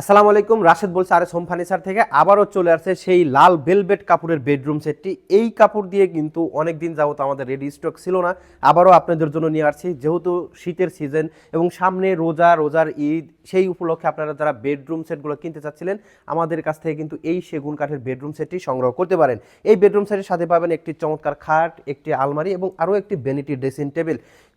আসসালামু আলাইকুম, রাশেদ বলছে আরে সোম ফার্নিচার থেকে আবারও চলে আসছে সেই লাল বেলভেট কাপড়ের বেডরুম সেটটি এই কাপড় দিয়ে কিন্তু অনেক দিন যাবত আমাদের রেডি স্টক ছিল না। আবারও আপনাদের জন্য নিয়ে আসছি। যেহেতু শীতের সিজন এবং সামনে রোজা, রোজার ঈদ, সেই উপলক্ষে আপনারা যারা বেডরুম সেটগুলো কিনতে চাচ্ছিলেন, আমাদের কাছ থেকে কিন্তু এই সেগুন কাঠের বেডরুম সেটটি সংগ্রহ করতে পারেন। এই বেডরুম সেটের সাথে পাবেন একটি চমৎকার খাট, একটি আলমারি এবং আরও একটি বেনিটি ড্রেসিং টেবিল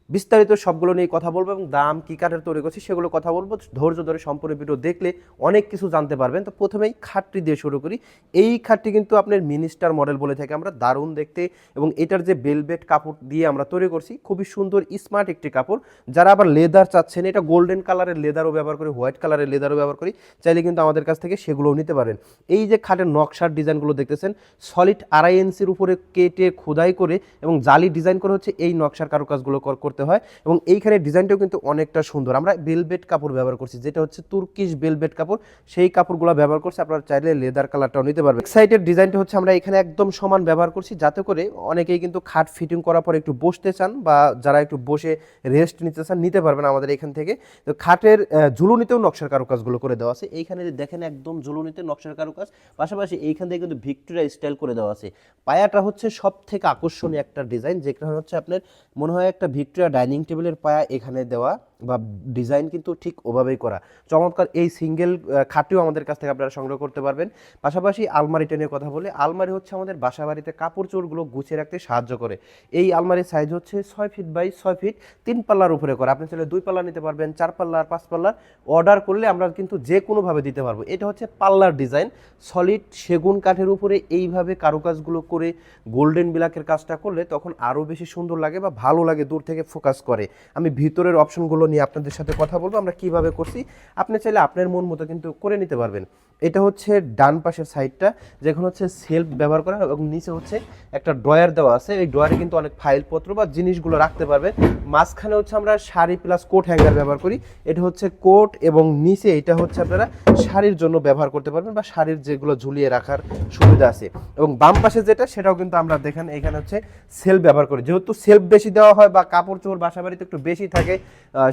বিস্তারিত সবগুলো নিয়ে কথা বলব এবং দাম কী কাঠের তৈরি করছি সেগুলো কথা বলব। ধৈর্য ধরে সম্পূর্ণ ভিডিও দেখলে অনেক কিছু জানতে পারবেন। তো প্রথমেই খাটটি দিয়ে শুরু করি। এই খাটটি কিন্তু আপনার মিনিস্টার মডেল বলে থাকি। আমরা দারুণ দেখতে এবং এটার যে বেলবেট কাপড় দিয়ে আমরা তৈরি করছি, খুবই সুন্দর স্মার্ট একটি কাপড়। যারা আবার লেদার চাচ্ছেন, এটা গোল্ডেন কালারের লেদারও ব্যবহার করি হোয়াইট কালারের লেদারও ব্যবহার করি, চাইলে কিন্তু আমাদের কাছ থেকে সেগুলোও নিতে পারেন। এই যে খাটের নকশার ডিজাইনগুলো দেখতেছেন সলিড আড়াই ইঞ্চির উপরে কেটে খোদাই করে এবং জালি ডিজাইন করে হচ্ছে, এই নকশার কারুকাজগুলো কর- করতে হয় এবং এইখানে ডিজাইনটাও কিন্তু অনেকটা সুন্দর। আমরা বেলবেট কাপড় ব্যবহার করছি, যেটা হচ্ছে তুর্কিশ বেলবেট কাপড়। সেই কাপড়গুলো ব্যবহার করছি, আপনারা চাইলে লেদার কালারটাও নিতে পারবেন। সাইডের ডিজাইনটা হচ্ছে, আমরা এখানে একদম সমান ব্যবহার করছি, যাতে করে অনেকেই কিন্তু খাট ফিটিং করার পর একটু বসতে চান বা যারা একটু বসে রেস্ট নিতে চান, নিতে পারবেন আমাদের এখান থেকে। তো খাটের ঝুলুনিতেও নকশার কারুকাজগুলো করে দেওয়া আছে। এইখানে দেখেন একদম ঝুলুনিতে নকশার কারুকাজ, পাশাপাশি এইখান থেকে কিন্তু ভিক্টোরিয়া স্টাইল করে দেওয়া আছে। পায়াটা হচ্ছে সব থেকে আকর্ষণীয় একটা ডিজাইন, যেখানে হচ্ছে আপনার মনে হয় একটা ভিক্টোরিয়া ডাইনিং টেবিলের পায়া এখানে দেওয়া বা ডিজাইন কিন্তু ঠিক ওভাবেই করা। চমৎকার এই সিঙ্গেল খাটিও আমাদের কাছ থেকে আপনারা সংগ্রহ করতে পারবেন। পাশাপাশি আলমারিটা নিয়ে কথা বলে, আলমারি হচ্ছে আমাদের বাসা বাড়িতে কাপড় চোরগুলো গুছিয়ে রাখতে সাহায্য করে। এই আলমারির সাইজ হচ্ছে ছয় ফিট বাই ছয় ফিট তিন পাল্লার উপরে করে। আপনি চাইলে দুই পাল্লা নিতে পারবেন, চার পাল্লার পাঁচ পাল্লার অর্ডার করলে আমরা কিন্তু যে কোনোভাবে দিতে পারব। এটা হচ্ছে পাল্লার ডিজাইন সলিড সেগুন কাঠের উপরে এইভাবে কারুকাজগুলো করে গোল্ডেন বিলাকের কাজটা করলে তখন আরও বেশি সুন্দর লাগে বা ভালো লাগে, দূর থেকে ফোকাস করে। আমি ভিতরের অপশনগুলো নিয়ে আপনাদের সাথে কথা বলব, আমরা কীভাবে করছি, আপনি চাইলে আপনার মন মতো কিন্তু করে নিতে পারবেন। এটা হচ্ছে ডান পাশের সাইডটা, যেখানে হচ্ছে সেলফ ব্যবহার করা এবং নিচে হচ্ছে একটা ড্রয়ার দেওয়া আছে। এই ড্রয়ারে কিন্তু অনেক ফাইলপত্র বা জিনিসগুলো রাখতে পারবেন। মাঝখানে হচ্ছে আমরা শাড়ি প্লাস কোট হ্যাঙ্গার ব্যবহার করি। এটা হচ্ছে কোট এবং নিচে এটা হচ্ছে আপনারা শাড়ির জন্য ব্যবহার করতে পারবেন বা শাড়ির যেগুলো ঝুলিয়ে রাখার সুবিধা আছে। এবং বাম পাশে যেটা, সেটাও কিন্তু আমরা দেখেন, এখানে হচ্ছে সেলফ ব্যবহার করি। যেহেতু সেলফ বেশি দেওয়া হয় বা কাপড় চোপড় বাসা বাড়িতে একটু বেশি থাকে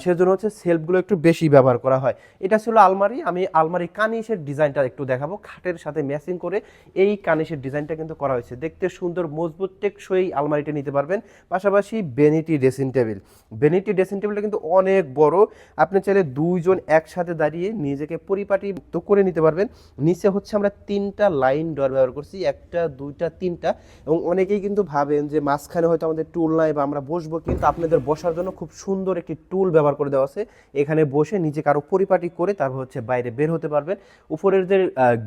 সেজন্য হচ্ছে সেলফগুলো একটু বেশি ব্যবহার করা হয়। এটা ছিল আলমারি। আমি আলমারি কানিসের ডিজাইনটা একটু দেখাবো। খাটের সাথে ম্যাচিং করে এই কানিসের ডিজাইনটা কিন্তু করা হয়েছে। দেখতে সুন্দর, মজবুত, টেকসই আলমারিটা নিতে পারবেন। পাশাপাশি vanity dressing table vanity dressing টেবিলটা কিন্তু অনেক বড়। আপনি চাইলে দুইজন একসাথে দাঁড়িয়ে নিজেকে পরিপাটি তো করে নিতে পারবেন। নিচে হচ্ছে আমরা তিনটা লাইন ডোর ব্যবহার করছি। একটা, দুইটা, তিনটা। এবং অনেকেই কিন্তু ভাবেন যে মাঝখানে হয়তো আমাদের টুল নাই বা আমরা বসবো, কিন্তু আপনাদের বসার জন্য খুব সুন্দর একটি টুল ব্যবহার করে দেওয়া আছে। এখানে বসে নিজেকে আরও পরিপাটি করে তারপর হচ্ছে বাইরে বের হতে পারবেন। উপরের যে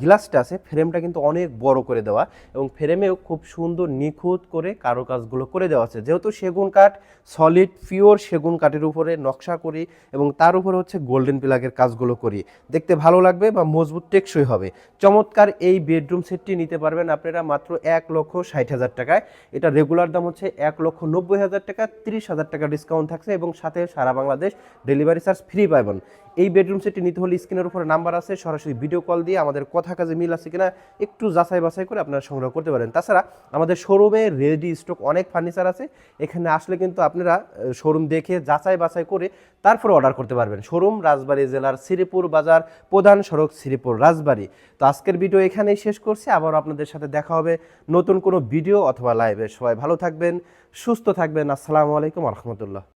গ্লাসটা আছে, ফ্রেমটা কিন্তু অনেক বড় করে দেওয়া এবং ফ্রেমেও খুব সুন্দর নিখুঁত করে কারুকাজগুলো করে দেওয়া আছে। যেহেতু সেগুন কাঠ সলিড পিওর সেগুন কাঠের উপরে নকশা করি এবং তার উপরে হচ্ছে গোল্ডেন প্লাগের কাজগুলো করি। দেখতে ভালো লাগবে বা মজবুত টেকসই হবে। চমৎকার এই বেডরুম সেটটি নিতে পারবেন আপনারা মাত্র এক লক্ষ ষাট হাজার টাকায়। এটা রেগুলার দাম হচ্ছে এক লক্ষ নব্বই হাজার টাকা, তিরিশ হাজার টাকা ডিসকাউন্ট থাকছে এবং সাথে সারা বাংলাদেশ ডেলিভারি চার্জ ফ্রি পাবেন এই বেডরুম সেটটি নিতে হলে স্ক্রিনের উপরে নাম্বার আছে, সরাসরি ভিডিও কল দিয়ে আমাদের কথা কাজে মিল আছে কিনা একটু যাচাই বাছাই করে আপনারা সংগ্রহ করতে পারেন। তাছাড়া আমাদের শোরুমে রেডি স্টক অনেক ফার্নিচার আছে, এখানে আসলে কিন্তু আপনারা শোরুম দেখে যাচাই বাছাই করে তারপরে অর্ডার করতে পারবেন। শোরুম রাজবাড়ী জেলার শ্রীপুর বাজার, প্রধান সড়ক শ্রীপুর রাজবাড়ি। তো আজকের ভিডিও এখানেই শেষ করছি, আবার আপনাদের সাথে দেখা হবে নতুন কোনো ভিডিও অথবা লাইভে সবাই ভালো থাকবেন, সুস্থ থাকবেন। আসসালামু আলাইকুম রহমতুল্লাহ।